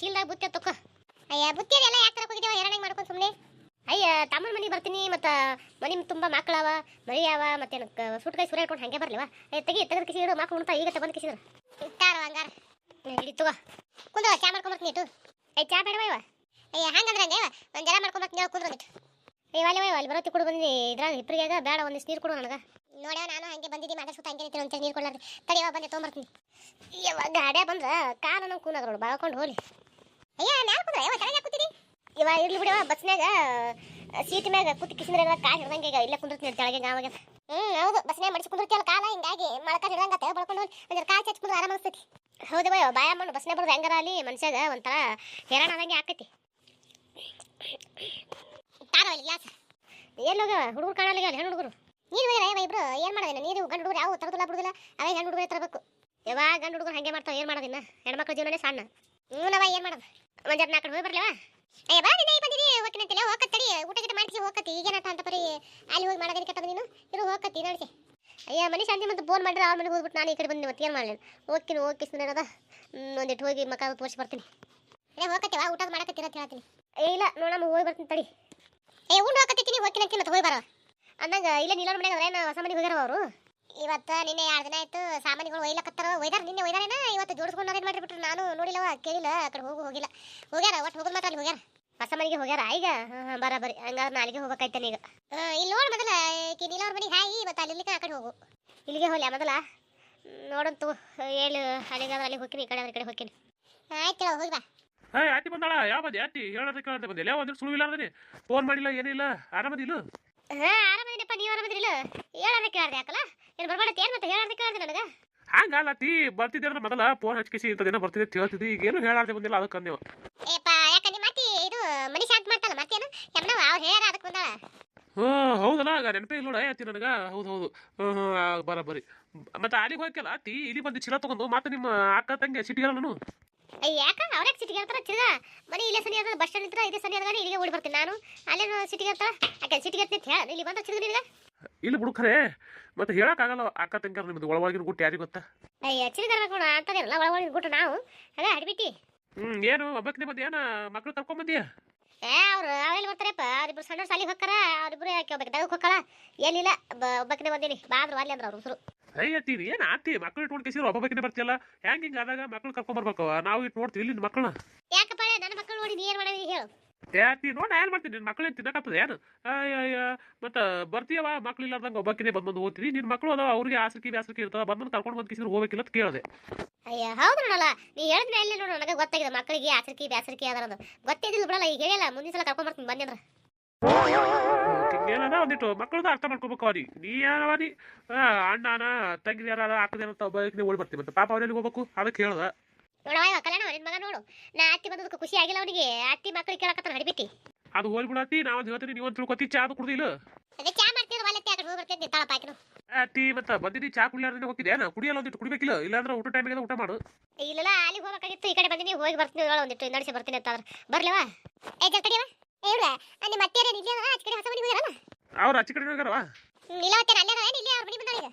ಚೀಲ್ದಾಗ ಬುತ್ತಿ ತಕೋ. ಅಯ್ಯ, ಬುತ್ತಿ ಎಲ್ಲ ಯಾಕೆ ತರಕ್ ಹೋಗಿದ್ದೇವ ಎರಡನೇ ಮಾಡ್ಕೊಂಡು ಸುಮ್ಮನೆ ಅಯ್ಯ, ತಮ್ಮನ ಮನೆಗೆ ಬರ್ತೀನಿ, ಮತ್ತು ಮನೆ ತುಂಬ ಮಕ್ಕಳವ ಮರಿ ಅವ ಮತ್ತೆ ಸುಟ್ ಕೈ ಸುರ ಇಟ್ಕೊಂಡು ಹಂಗೆ ಬರ್ಲಿವ? ಅಯ್ಯ, ತೆಗಿ, ತೆಗೆದು ಕಿಸಿ ಇಡು ಮಕ್ಕಳು ಉಣ್ತಾ ಈಗ ತಗೊಂಡು ಕಿಸಿದ್ರು. ತಾರೋ ಹಂಗಾರ. ಹಿಡಿ ತಗೋ. ಕುಂದ್ರ, ಚಾ ಮಾಡ್ಕೊಂಬರ್ತೀನಿ ಇಟ್ಟು. ಅಯ್ಯ, ಚಾ ಬೇಡವ ಇವ? ಅಯ್ಯ ಹಂಗಂದ್ರೆ ಹಂಗೆ ಒಂದು ಜನ ಮಾಡ್ಕೊಂಬರ್ತೀನಿ ಕುಂದ್ರ ಇಟ್ಟು ಏ ಅಲ್ಲಿ ವಯ್ವ ಅಲ್ಲಿ ಬರೋತಿ ಕೊಡು ಬಂದು ಇದ್ರಾಗ ಇಬ್ಬರಿಗಾಗ ಬೇಡ ಒಂದಿಷ್ಟು ನೀರು ಕೊಡು ನನಗೆ. ನೋಡ್ಯಾವ, ನಾನು ಹಂಗೆ ಬಂದಿದ್ದಿ ಸುತ್ತ ಹಂಗೆ ನಿಂತೀನಿ ಒಂಚೂರು ನೀರು ಕೊಡ್ಲಾರ್ದು. ತಡಿಯವ ಬಂದೆ ತೊಗೊಂಬರ್ತೀನಿ ಇವಾಗ ಗಾಡ್ಯ ಬಂದ್ರೆ, ಕಾಲ ನಮ್ಮ ಕೂನಾಗ ನೋಡು, ಬಾಳ್ಕೊಂಡು ಹೋಲಿ ಅಯ್ಯ ಮ್ಯಾಲ ಕುಂದ್ರ? ಯಾವ ಕೆಳಗೆ ಕೂತಿದಿ? ಇವ ಇರ್ಲಿ ಬಿಡವ ಬಸ್ನ್ಯಾಗ ಸೀಟ್ ಮ್ಯಾಗ ಕೂತಿ ಕಿಸಿದ್ರೆ ಕಾಲು ಹಿಡ್ದಂಗೆ ಈಗ ಇಲ್ಲ ಕುಂದಿರ್ತೀನಿ ಕೆಳಗೆ ಆವಾಗ ಹ್ಮ್, ಹೌದು ಬಸ್ನಾಗ ಮಡಿಸಿ ಕುಂದಿರ್ತಿಯಲ್ಲ ಕಾಲ, ಹಿಂಗಾಗಿ ಮೊಳಕ ಹಿಡ್ದಂಗತ್ತೆ ಬಳ್ಕೊಂಡು ಹೋಗಿ. ಕಾಲ್ ಚಚ್ಚ ಆರಾಮ ಅನಿಸ್ತೈತಿ ಹೌದು ಬಯ್ಯ ಬಾಯ ಮಣ್ಣು ಬಸ್ನಾಗ ಬರೋದು ಹೆಂಗಾರ ಅಲ್ಲಿ? ಮನುಷ್ಯಾಗ ಒಂಥರ ಹೆರಾಣ ಆದಂಗೆ ಆಕೈತಿ. ತಾರೋ ಇಲ್ಲಿ ಗ್ಲಾಸ್ ಎಲ್ಲೋಗ ಹುಡುಗರು ಕಾಣಲ್ಲ ಅಲ್ಲಿ, ಹೆಣ್ಣು ಹುಡುಗರು. ನೀರು ಅಯ್ಯವ ಇಬ್ರು? ಏನು ಮಾಡೋದಿನ ನೀರು ಗಂಡು ಹುಡುಗರು ಯಾವ ತರದಿಲ್ಲ, ಬಿಡುದಿಲ್ಲ. ಅವೇ ಹೆಣ್ಣು ಹುಡುಗರೇ ತರಬೇಕು ಯಾವಾಗ ಗಂಡು ಹುಡುಗರು ಹಂಗೆ ಮಾಡ್ತಾವ, ಏನು ಮಾಡೋದಿನ್ನ ಹೆಣ್ಮಕ್ಳ ಜೀವನನೇ ಸಣ್ಣ. ಹ್ಞೂ ನಾವ ಏನು ಮಾಡೋದು? ಒಂದು ಜನ ಕಡೆ ಹೋಗಿ ಬರ್ಲವಾ ಏ ಬಾ ನಿನ್ನ ಬಂದಿರಿ ಹೋಗ್ತೀನಂತಿಲ್ಲ ಹೋಗತ್ತಡಿ ಊಟ ಗಿಟ ಹೋಗಕ ಹೋಗತ್ತಿ. ಈಗೇನಟ ಅಂತ ಬರೀ ಅಲ್ಲಿ ಹೋಗಿ ಮಾಡೋದಕ್ಕೆ ಕೆಟ್ಟದ ನೀನು? ಇರು, ಹೋಗತ್ತಿ, ನಡೆಸಿ. ಅಯ್ಯ, ಮನಿ ಶಾಂತಿ ಮತ್ತೆ ಫೋನ್ ಮಾಡಿದ್ರೆ ಅವ್ರ ಮನೆಗೆ ಹೋಗ್ಬಿಟ್ಟು ನಾನು ಈ ಕಡೆ ಬಂದು ಮತ್ತೆ ಏನು ಮಾಡಲಿ? ಹೋಗ್ತೀನಿ ಹೋಗಿ ಕಿಸ್ನದ ಒಂದಿಟ್ಟು ಹೋಗಿ ಮಕ್ಕ ತೋರಿಸಿ ಬರ್ತೀನಿ. ಅದೇ ಹೋಗತ್ತೀವ ಊಟ ಮಾಡಕತ್ತೀರ ಅಂತ ಹೇಳ್ತೀನಿ ಏ, ಇಲ್ಲ, ನೋಡಮ್ಮ, ಹೋಗಿ ಬರ್ತೀನಿ ತಡಿ. ಏ, ಉಂಡು ಹೋಗತ್ತೀನಿ ಹೋಗ್ತೀನಿ ಅಂತ, ಮತ್ತೆ ಹೋಗಿ ಬರೋ? ಅಂದಂಗ, ಇಲ್ಲ ನೀಲ ಮನೆಗೆ ಏನು ಹೊಸ ಮನೆಗೆ ಹೋಗ್ಯಾರ ಅವರು? ಇವತ್ತು ನಿನ್ನೆ ಎರಡು ದಿನ ಆಯ್ತು ಸಾಮಾನುಗಳು ಒಯ್ಲಕತ್ತಾರ ಒಯ್ದಾರ ನಿನ್ನೆ ಒಯ್ದಾರೇನ? ಇವತ್ತು ಜೋಡಿಸ್ಕೊಂಡು ಅದೇನು ಮಾಡಿಬಿಟ್ರು ನಾನು ನೋಡಿಲ್ಲವ ಕೇಳಿಲ್ಲ ಆ ಕಡೆ ಹೋಗು ಹೋಗಿಲ್ಲ. ಹೋಗ್ಯಾರ ಒಟ್ಟು ಹೋಗೋದು ಮಾತ್ರ ಅಲ್ಲಿ ಹೋಗ್ಯಾರ. ಹೊಸ ಮನೆಗೆ ಹೋಗ್ಯಾರ ಈಗ? ಹಾಂ ಹಾಂ ಬರೀ ಹಂಗಾದ್ರೆ ನಾಳೆಗೆ ಹೋಗ್ಬೇಕಾಯ್ತಾನೆ ಈಗ? ಇಲ್ಲಿ ನೋಡಿ ಮೊದಲ ಈಕಿ ನೀಲ ಅವ್ರ ಮನೆಗೆ ಹಾಯಿ ಇವತ್ತು ಅಲ್ಲಿಗೆ ಆ ಕಡೆ ಹೋಗು. ಇಲ್ಲಿಗೆ ಹೋಗ್ಲಿ ಮೊದಲ? ನೋಡಂತು ಹೇಳು ಅಲ್ಲಿಗಾದ್ರೆ ಅಲ್ಲಿ ಹೋಗ್ತೀನಿ ಈ ಕಡೆ ಅವ್ರ ಈ ಕಡೆ ಹೋಗ್ತೀನಿ. ಆಯ್ತು ಹೋಗಿ ಬಾ. ಏಯ್ ಆತಿ ಬಂದಾಳ? ಯಾವ ಬಂದೆ? ಆತಿ ಹೇಳೋದಕ್ಕೆ ಕೇಳೋದಕ್ಕೆ ಬಂದೆ. ಯಾವ ಅಂದ್ರೆ ಸುಳ್ಳು ಅಂದ್ರೆ ಫೋನ್ ಮಾಡಿಲ್ಲ ಏನಿಲ್ಲ ಆರಾಮದಿಲ್ಲ ಹಾ ಆರಾಮದಿನಪ್ಪ ನೀವು ಆರಾಮದಿರಿಲ್ಲ ಹೇಳೋದಕ್ಕೆ ಕೇಳ್ದೆ ಯಾಕಲ್ಲ? ಏನು ಬರ್ಬಾಡತ್ತೆ? ಏನು ಮತ್ತೆ ಹೇಳಾರ್ದೆ ಕೇಳ್ದೆ ನನಗೆ? ಹಂಗಲ್ಲ ತಿ ಬರ್ತಿದ್ದೆ ಅಂದ್ರೆ ಮೊದಲ ಫೋನ್ ಹಚ್ಕಿಸಿ ಇಂಥದ್ದೇನೋ ಬರ್ತಿದ್ದೆ ಅಂತ ಹೇಳ್ತಿದ್ದಿ ಈಗ ಏನು ಹೇಳಾರ್ದೆ ಬಂದಿಲ್ಲ ಅದಕ್ಕೆ ನೀವು. ಏಪ್ಪ ಯಾಕ ನಿಮ್ಮ ಅತ್ತಿ ಇದು ಮನಿ ಶಾಂತ ಮಾಡ್ತಾಳ ಮತ್ತೇನು ಅವ್ರು ಹೇಳ ಅದಕ್ಕೆ ಬಂದಾಳ ಹ್ಞೂ ಹೌದಲ್ಲ ಆಗ ನೆನಪೇ ಇಲ್ಲ ನೋಡ ಆತಿ ನನಗೆ? ಹೌದು ಹೌದು. ಹ್ಞೂ ಹ್ಞೂ ಬರ ಬರಿ. ಮತ್ತೆ ಅಲ್ಲಿಗೆ ಹೋಗ್ಯಲ್ಲ ಅತ್ತಿ ಇಲ್ಲಿ ಬಂದು ಚೀಲ ತಗೊಂಡು ಮತ್ತೆ ನಿಮ್ಮ ಅಕ್ಕ ತಂಗಿ ಸಿಟಿಗೆಲ್ಲ ನಾನು? ಅಯ್ಯ ಯಾಕ? ಅವ್ರ ಸಿಟಿಗೆ ಇರ್ತಾರ ಚಿರ್ಗ ಮನೆ ಇಲ್ಲೇ ಸನಿ ಅದ ಬಸ್ ಸ್ಟ್ಯಾಂಡ್ ಇದ್ರ ಇದೇ ಸನಿ ಅದ ಇಲ್ಲಿಗೆ ಓಡಿ ಬರ್ತೀನಿ ನಾನು. ಅಲ್ಲೇ ಸಿಟಿಗೆ ಇರ್ತಾಳ ಯಾಕೆ ಸಿಟಿಗೆ ಅಂತ ಹೇಳ ಇಲ್ಲಿ ಬಂದ ಚಿರ್ಗ ನಿನಗೆ? ಇಲ್ಲಿ ಬಿಡು ಖರೆ ಮತ್ತೆ ಹೇಳಕ್ಕಾಗಲ್ಲ ಅಕ್ಕ ತಂಗಿ ನಿಮ್ದು ಒಳಗಿನ ಗುಟ್ಟು ಯಾರಿಗೆ ಗೊತ್ತಾ? ಇರ್ಬೇಕು ನೋಡ ಅಂತದೇನಲ್ಲ ಒಳ ಒಳಗೆ ಗುಟ್ಟು ನಾವು. ಅದ ಅಡ್ಬಿಟ್ಟಿ. ಹ್ಮ್ ಏನು ಒಬ್ಬಕ್ಕೆ ನಿಮ್ಮದು ಏನ? ಮಕ್ಳು ಕರ್ಕೊಂಬಂದಿಯಾ ಏ ಅವ್ರು ಅವೆಲ್ಲ ಬರ್ತಾರಪ್ಪ ಅವ್ರಿಬ್ರು ಸಣ್ಣ ಸಾಲಿ ಹೋಗ್ತಾರ ಅವ್ರಿಬ್ರು ಯಾಕೆ ಹೋಗ್ಬೇಕು ದಗಕ್ಕೆ ಹೋಗ್ಕಳ ಏನಿಲ್ಲ ಒಬ್ಬಕ್ಕೆ ಬಂದೀನಿ ಬಾದ್ರು ಅಲ್ಲಿ ಅಂದ್ರೆ ಅವ್ರು ಅಯ್ಯ ಅಯ್ಯತ್ತೀವಿ ಏನು ಆತಿ ಮಕ್ಳು ಇಟ್ಕೊಂಡು ಕೇಸಿದ್ರು ಒಬ್ಬಬೇಕನೆ ಬರ್ತಿಯಲ್ಲ? ಹೆಂಗೆ ಹಿಂಗೆ ಆದಾಗ ಮಕ್ಳು ಕರ್ಕೊಂಬರ್ಬೇಕು ನಾವು ಇಟ್ಟು ನೋಡ್ತೀವಿ ಇಲ್ಲಿ ಮಕ್ಕಳನ್ನ ಯಾಕಪ್ಪ ನನ್ನ ಮಕ್ಕಳು ನೋಡಿ ನೀ ಏನು ಮಾಡಿದಿ ಹೇಳು. ಏ ಆತಿ ನೋಡಿ ಏನು ಮಾಡ್ತೀನಿ? ನಿನ್ನ ಮಕ್ಳೇನು ತಿನ್ನಕತ್ತದ? ಏನು ಮತ್ತೆ ಬರ್ತೀಯವ ಇಲ್ಲದಂಗ ಒಬ್ಬಕಿನೇ ಬಂದು ಬಂದು ಓದ್ತೀನಿ. ನಿನ್ನ ಮಕ್ಕಳು ಅದಾವ ಅವ್ರಿಗೆ ಆಸಕ್ತಿ ಬ್ಯಾಸರಿಕೆ ಇರ್ತಾವ ಬಂದು ಕರ್ಕೊಂಡು ಬಂದು ಕಿಸಿದ್ರು ಹೋಗ್ಬೇಕಿಲ್ಲ ಅಂತ ಕೇಳಿದೆ. ಅಯ್ಯ ಹೌದು ನೋಡಲ್ಲ. ನೀ ಹೇಳಿದ್ರೆ ಎಲ್ಲಿ ನೋಡು ನನಗೆ ಗೊತ್ತಾಗಿದೆ ಮಕ್ಕಳಿಗೆ ಆಸರಿಕೆ ಬ್ಯಾಸರಿಕೆ ಅದರದು ಗೊತ್ತಿದ್ದಿಲ್ಲ ಬಿಡಲ್ಲ ಈಗ ಹೇಳಿಲ್ಲ ಮುಂದಿನ ಸಲ ಕರ್ಕೊಂಡ್ ಬರ್ತೀನಿ ಬಂದ್ರೆ ಏನದ ಒಂದಿಟ್ಟು. ಮಕ್ಕಳದ ಅರ್ಥ ಮಾಡ್ಕೋಬೇಕು ಅವ್ರಿ ನೀ ಏನವ ನೀ? ಆ, ಅಣ್ಣನ ತಂಗಿ ಯಾರು ಹಾಕದೇನಂತ ಒಬ್ಬ ಓಡಿ ಬರ್ತೀನಿ. ಮತ್ತೆ ಪಾಪ ಅವ್ರಲ್ಲಿ ಹೋಗ್ಬೇಕು? ಅದಕ್ಕೆ ಹೇಳ್ದ ನೋಡವ ಕಲ್ಯಾಣ ನಿನ್ ಮಗ ನೋಡು. ನಾ ಅತ್ತಿ ಬಂದದಕ್ಕೆ ಖುಷಿ ಆಗಿಲ್ಲ ಅವನಿಗೆ. ಅತ್ತಿ ಮಕ್ಕಳಿಗೆ ಕೇಳಕತ್ತಾನ ಹಡಿಬಿಟ್ಟಿ ಅದು ಹೋಗ್ಬಿಡತ್ತಿ ನಾವು ಹೇಳ್ತೀನಿ ನೀವು ತಿಳ್ಕೊತಿ ಚಾ ಅದು ಕುಡ್ದಿಲ್ಲ ಅದೇ ಚಾ ಮಾಡ್ತಿದ್ರು ಒಲ್ಲೆ ಆ ಕಡೆ ಹೋಗಿ ಬರ್ತಿದ್ದೆ ತಾಳ ಪಾಕಿನ ಅತ್ತಿ ಮತ್ತೆ ಬಂದಿನಿ ಚಾ ಕುಡಿಲಾರ್ದೇ ಹೋಗಿದ್ದೆ ನಾ ಕುಡಿಯಲ್ಲ ಒಂದಿಟ್ಟು ಕುಡಿಬೇಕಿಲ್ಲ? ಇಲ್ಲಾಂದ್ರೆ ಊಟ ಟೈಮಿಗೆ ಊಟ ಮಾಡು. ಇಲ್ಲಲ್ಲ ಅಲ್ಲಿಗೆ ಹೋಗಬೇಕಾಗಿತ್ತು ಈ ಕಡೆ ಬಂದಿನಿ ಹೋಗಿ ಬರ್ತೀನಿ ಒಳ ಒಂದಿಟ್ಟು ನಡೆಸಿ ಬರ್ತೀನಿ ಅಂತ ಬರ್ಲವಾ ಏ ಜಲ್ ತಡಿಯವ ಏ ಹುಡುಗ ನಿಮ್ಮ ಇಲ್ಲಿ ಅದ ಆಚೆ ಕಡೆ ಹೊಸ ಮನೆಗೆ ಹೋಗ್ಯಾರಲ್ಲ? ಅವ್ರು ಆಚೆ ಕಡೆ ಹೋಗ್ಯಾರವ ಇಲ್ಲ ಮತ್ತೆ ಅಲ್ಲೇ ಇಲ್ಲಿ ಅವ್ರ ಮನೆ ಈಗ.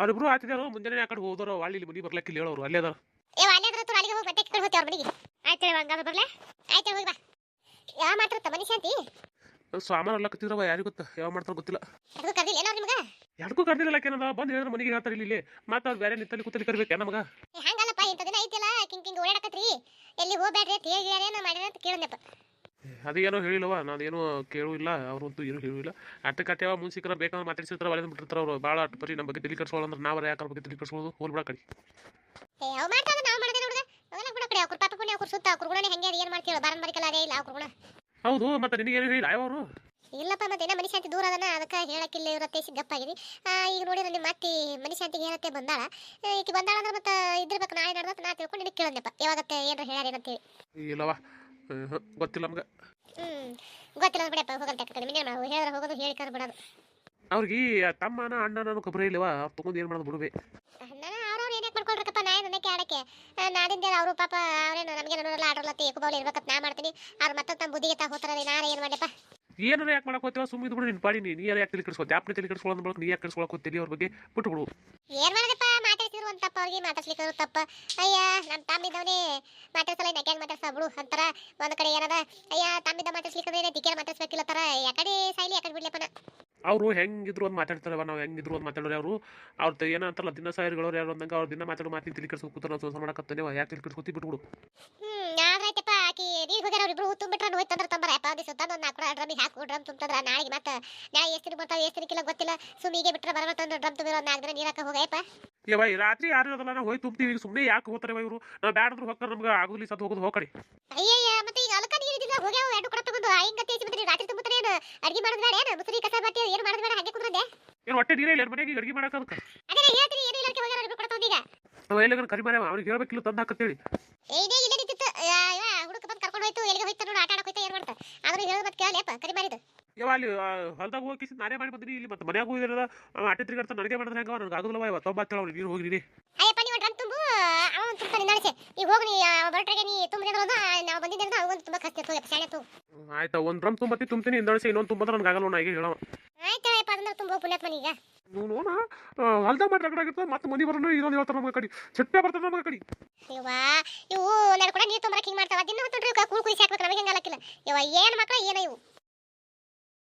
ಅವ್ರಿಬ್ರು ಆತಿದಾರು ಮುಂಜಾನೆ ಆ ಕಡೆ ಹೋದವರು ಅಲ್ಲಿ ಇಲ್ಲಿ ಮನಿ ಬರ್ಲಕ್ಕಿಲ್ಲ ಹೇಳೋರು ಅಲ್ಲೇ ಅದಾರ. ಏ ಅಲ್ಲೇ ಅದ್ರ ತು ಅಲ್ಲಿಗೆ ಹೋಗಿ ಮತ್ತೆ ಕಡೆ ಹೋಗ್ತಿ ಅವ್ರ ಮನೆಗೆ? ಆಯ್ತು ಹೇಳಿ ಹಂಗಾದ್ರೆ ಬರ್ಲೆ? ಆಯ್ತು ಹೋಗಿ ಬಾ. ಯಾವ ಮಾತಾಡ್ತ ಮನಿ ಶಾಂತಿ? ಸಾಮಾನು ಎಲ್ಲ ಕತ್ತಿದ್ರವ ಯಾರಿಗೂ ಗೊತ್ತ? ಯಾವ ಮಾಡ್ತಾರ ಗೊತ್ತಿಲ್ಲ. ಅದು ಕರ್ದಿಲ್ಲ ಏನೋ ನಿಮಗೆ? ಯಾರಿಗೂ ಕರ್ದಿಲ್ಲ ಏನದ ಬಂದು ಹೇಳಿದ್ರೆ ಮನೆಗೆ ಹೇಳ್ತಾರೆ ಇಲ್ಲಿ ಮತ್ತೆ ಅವ್ರು ಬೇರೆ ನಿಂತಲ್ಲಿ ಕೂತಲ್ಲಿ ಕರಿಬೇಕು ನಮಗ? ಏ, ಹಂಗಲ್ಲಪ್ಪ ಇಂಥ ದಿನ ಐತಿಲ್ಲ ಕಿಂಗ್ ಕಿಂಗ್ ಓಡಾಡಕತ್ರಿ. ಎಲ್ಲಿ ಹೋಗ್ಬೇಡ್ರಿ ಅಂತ ಹೇಳಿ ಏನೋ ಮಾಡ್ಯಾರ ಅಂತ ಏನೋ ಅದೇನೋ ಹೇಳಿಲ್ಲವ ನಾನೇನು ಕೇಳುವಿಲ್ಲ ಇಲ್ಲ ಅವ್ರಂತೂ ಏನು ಹೇಳಿಲ್ಲ. ಇಲ್ಲ ಅಟ್ಟ ಕಟ್ಟ್ಯಾವ ಮುನ್ಸಿಕರ ಬೇಕಾದ್ರೆ ಮಾತಾಡಿಸಿರ್ತಾರೆ ಒಳ್ಳೆ ಬಿಟ್ಟಿರ್ತಾರ ಅವರು ಭಾಳ ಅಟ್ಟ ಪರಿ ನಮ್ಮ ಬಗ್ಗೆ ತಿಳಿ ಕಟ್ಸೋಲ್ಲ ಅಂದ್ರೆ ನಾವು ಯಾಕಾರ ಬಗ್ಗೆ ತಿಳಿ ಕಟ್ಸೋದು ಹೋಲ್ಬಿಡ ಕಡಿ ಏ ಅವ್ ಮಾಡ್ತಾಗ ನಾವು ಮಾಡದೆ ನೋಡ್ದ ಅವೆಲ್ಲ ಬಿಡ ಕಡೆ ಅವ್ರ ಸುತ್ತ ಅವ್ರ ಗುಣನೆ ಹೆಂಗೆ ಅದ ಏನ್ ಮಾಡ್ತೀವಿ ಬಾರನ್ ಬರಿಕಲ್ಲ ಅದೇ ಇಲ್ಲ ಆ ಗುಣ ಹೌದು ಮತ್ತೆ ನಿನಗೇನು ಹೇಳಿ ಅವರು ಇಲ್ಲಪ್ಪ ಮತ್ತೆ ಏನ ಮನಿ ಶಾಂತಿ ದೂರ ಅದನ್ನ ಅದಕ್ಕೆ ಹೇಳಕ್ಕಿಲ್ಲ ಇರತ್ತೆ ಆ, ಈಗ ನೋಡಿ ನಿಮ್ಮ ಅತ್ತಿ ಮನಿ ಶಾಂತಿಗೆ ಏನತ್ತೆ ಬಂದಾಳ. ಈಕೆ ಬಂದಾಳ ಅಂದ್ರೆ ಮತ್ತೆ ಇದ್ದಿರ್ಬೇಕು ನಾಳೆ ನಡೆದ ನಾ ತಿಳ್ಕೊಂಡು ನಿನಗೆ ಕೇಳಂದಪ್ಪ ಯಾವಾಗತ್ತೆ ಏನ್ರ ಹೇಳ್ಯಾರ ಏನಂತೇಳಿ ಇಲ್ಲವ ಗೊತ್ತಿಲ್ಲ ನಮ್ಗೆ. ಹ್ಮ್ ಗೊತ್ತಿಲ್ಲ ಬಿಡಪ್ಪ ಹೋಗಂತ ಕಡಿಮೆ ನಾವು ಹೇಳಿದ್ರೆ ಹೋಗೋದು ಹೇಳಿಕಾರ ಕರ್ ಬಿಡೋದು. ಅವ್ರಿಗೆ ತಮ್ಮನ ಅಣ್ಣನ ಕೊಬ್ಬರಿ ಇಲ್ಲವಾ ಅವ್ರು ತಗೊಂಡು ಏನು ಮಾಡೋದು ಬಿಡುವೆ. ನಾನು ಆಡಕ್ಕೆ ನಾಡಿಂದ ಅವರು ಪಾಪ ಅವರೇನು ನಮಗೆ ನೋಡಲ್ಲ ಆಡೋಲ್ಲತ್ತೆ ಇರಬೇಕು ಇರ್ಬೇಕಂತ ನಾ ಮಾಡ್ತೀನಿ. ಅವ್ರು ಮತ್ತೆ ತಮ್ಮ ಬುದ್ಧಿಗೆ ತಾ ಹೋತಾರ ನಾನು ಏನು ಮಾಡಪ್ಪ ಏನಾರ ಯಾಕೆ ಮಾಡಕ್ ಹೋಗ್ತೀವ? ಸುಮ್ಮನೆ ಬಿಡು ನಿನ್ ಪಾಡಿ ನೀ ಯಾರು ಯಾಕೆ ತಲೆ ಕೆಡಿಸ್ಕೊ ಯಾಕೆ ಕೆಡಿಸ್ಕೊಳ್ಳೋ ಬಳಕ ನೀ ಯಾಕೆ ಕೆಡಿಸ್ಕೊಳಕ್ ಹೋಗ್ತೀವಿ ಅವ್ರ ಬಗ್ಗೆ? ಬಿಟ್ಟು ಬಿಡು ಏನ್ ಮಾತಾಡ್ತಿದ್ರು ಒಂದು ತಪ್ಪ ಅವ್ರಿಗೆ ಮಾತಾಡ್ಸ್ಲಿಕ್ಕೆ ಅವ್ರು ತಪ್ಪ. ಅಯ್ಯ ನಮ್ಮ ತಮ್ಮಿದ್ದವನೇ ಮಾತಾಡ್ಸಲ್ಲ ಇನ್ನು ಯಾಕೆ ಮಾತಾಡ್ಸ ಬಿಡು ಅಂತಾರ. ಒಂದು ಕಡೆ ಏನದ ಅಯ್ಯ ತಮ್ಮಿದ್ದ ಮಾತಾಡ್ಸ್ಲಿಕ್ಕೆ ದಿಕ್ಕೇನು ಮಾತಾಡ್ಸ್ಬೇಕಿಲ್ಲ ತರ. ಯಾಕಡೆ ಸಾಯ್ಲಿ ಯಾಕಡೆ ಬಿಡ್ಲಿಪ್ಪನ ಅವರು ಹೆಂಗಿದ್ರು ಅಂತ ಮಾತಾಡ್ತಾರವ ನಾವು ಹೆಂಗಿದ್ರು ಅಂತ ಮಾತಾಡೋರು ಅವರು ಅವ್ರ ಏನಂತಾರಲ್ಲ ದಿನ ಸಾವಿರಗಳವ್ರು ಯಾರು ಅಂದಂಗೆ ಅವ್ರು ದಿನ ಮಾತಾಡೋ ಮಾತಿನ ತಿಳಿ ಕೆಡ್ಸ್ಕೊ ಕೂತಾರ ಸೋಸ ಮಾಡಕತ್ತಾನೆ ಯಾಕೆ ತಿಳಿ ಕೆಡ್ಸ್ಕೊತಿ ಬಿಟ್ಬಿಡು ಹ್ಮ್ ಆದ್ರಾಯ್ತಪ್ಪ ಆಕಿ ನೀರ್ ಹೋಗ್ಯಾರ ತುಂಬಿಟ್ರ ಹೋಯ್ತು ಅಂದ್ರೆ ತಂಬರ. ಯಪ್ಪ ದಿವಸ ತಂದು ನಾಲ್ಕು ಡ್ರಮ್ಮಿಗೆ ಹಾಕು ಡ್ರಮ್ ತುಂಬ್ತಂದ್ರ ನಾಳೆಗೆ ಮತ್ತೆ ನಾಳೆ ಎಷ್ಟು ಬರ್ತಾವೆ ಎಷ್ಟು ದಿನಕ್ಕಿಲ್ಲ ಗೊತ್ತಿಲ್ಲ. ಸುಮ್ಮಿಗೆ ಬಿಟ್ರೆ ಬರೋಣ ತಂದು ಡ್ರಮ್ ತುಂಬಿರೋ ನಾಲ್ಕು ದಿನ ನೀರು ಹಾಕ ಹೋಗಯಪ್ಪ ಯವ್ವ ಈ ರಾತ್ರಿ ಯಾರು ಇರೋದಲ್ಲ ನಾವು ಹೋಗಿ ತುಂಬ್ತೀವಿ. ಈಗ ಸುಮ್ಮನೆ ಯಾಕೆ ಹೋಗ್ತಾರೆ ಇವರು? ನಾ ಬ್ಯಾಡ್ರು ಹೋಗ್ತಾರೆ ನಮ್ಗೆ ಆಗೋದಿಲ್ಲ ಸತ್ತು ಹೋಗೋದು ಹೋಗಡಿ ಅಯ್ಯಯ್ಯ ಮತ್ತೆ ಈಗ ಅಲಕ ನೀರಿದ್ದಿಲ್ಲ ಹೋಗ್ಯಾವ ಎರಡು ಕೂಡ ತಗೊಂಡು. ಹಿಂಗ ತೇಸಿ ಬಿದ್ರಿ ರಾತ್ರಿ ತುಂಬುತ್ತಾರೆ ಏನು? ಅಡಿಗೆ ಮಾಡೋದು ಬೇಡ ಏನು? ಮುಸುರಿ ಕಸ ಬಟ್ಟಿ ಏನು ಮಾಡೋದು ಬೇಡ ಹಾಗೆ ಕುಂದ್ರದೆ ಏನು ಹೊಟ್ಟೆ ನೀರೇ ಇಲ್ಲ ಮನೆಗೆ ಅಡಿಗೆ ಮಾಡಕ ಅದಕ್ಕೆ? ಅದೇ ಹೇಳ್ತೀನಿ ಏನು ಇಲ್ಲಕ್ಕೆ ಹೋಗ್ಯಾರ ಇಬ್ರು ಕೂಡ ಈಗ. ನಾವು ಎಲ್ಲಿಗಾರ ಕರಿ ಮಾರ ಅವ್ನಿಗೆ ಹೇಳ್ಬೇಕಿಲ್ಲ ತಂದು ಹಾಕತ್ತೇಳಿ ಏನೇ ಇಲ್ಲ ನಿಂತಿತ್ತು. ಹುಡುಕ ಬಂದು ಕರ್ಕೊಂಡು ಹೋಯ್ತು ಎಲ್ಲಿಗೆ ಹೋಯ್ತು ನೋಡು ಆಟ ಆಡಕ್ಕೆ ಹೋಯ್ತು ಏನು ಮಾಡ್ತಾ? ಆದ್ರೆ ಹೇಳೋದು ಮತ್ತೆ ಕೇಳಲಿಯಪ್ಪ ಕರಿ ಬಾರಿದು. ಯಾವ ಅಲ್ಲಿ ಹೊಲ್ದಾಗ ಹೋಗಿ ಕಿಸಿ ನಾನೇ ಮಾಡಿ ಬಂದಿನಿ ಇಲ್ಲಿ ಮತ್ತೆ ಮನ್ಯಾಗ ಹೋಗಿರಲ್ಲ ಆಟ ತಿರುಗಾಡ್ತಾ ನನಗೆ ಮಾಡಿದ್ರೆ ಹೆಂಗ ನನಗೆ ಆಗೋದಿಲ್ಲವ ಇವತ್ತು ಅವ್ನಿಗೆ ನೀನು ಹೋಗಿ ನೀನೇ. ಅಯ್ಯಪ್ಪ ನೀವು ಡ್ರಮ್ ತುಂಬು ಅವನು ತುಂಬ್ತಾನೆ ನಡೆಸಿ ಈಗ ಹೋಗಿ ನೀ ಬರಟ್ರಿಗೆ ನೀ ತುಂಬಿದ್ರೆ ಒಂದು ನಾವು ಬಂದಿದ್ದೆ ಅವನು ತುಂಬ ಕಷ್ಟ ಹೋಗಿ ಶಾಣೆ ತು ಆಯ್ತಾ ಒಂದು ಡ್ರಮ್ ತುಂಬತ್ತಿ ತುಂಬ್ತೀನಿ ಇಂದಳಿಸಿ ಇನ್ನೊಂದು ತುಂಬಂದ್ರೆ ನನಗೆ ಆಗಲ್ಲ ಈಗ ಹೇಳವ. ಆಯ್ತು ಅಯ್ಯಪ್ಪ ಅಂದ್ರೆ ತುಂಬ ಪುಣ್ಯಾತ್ಮನ ಈಗ ನೀವು ನೋಡ ಹೊಲ್ದಾಗ ಮಾಡಿ ರಗಡಾಗಿರ್ತದೆ ಮತ್ತೆ ಮನೆ ಬರೋಣ ಇನ್ನೊಂದು ಹೇಳ್ತಾರೆ ನಮಗೆ ಕಡಿ. ಚಟ್ಟೆ ಬರ್ತದೆ ನಮಗೆ ಕಡಿ. ಇವ ಇವು ನಾನು ಕೂಡ ನೀರು ತುಂಬರಕ್ಕೆ ಹಿಂಗೆ ಮಾಡ್ತಾವ ದಿನ ಹೊತ್ತು ಕೂಳು ಕುಯ್ಸಿ ಹಾಕ್ಬೇಕು ನಮಗೆ ಹೆಂಗೆ ಅಲ್ಲಕ್ಕಿಲ್ಲ ಇವ ಏನು ಮಕ್ಕಳು ಏನೋ ಇವು?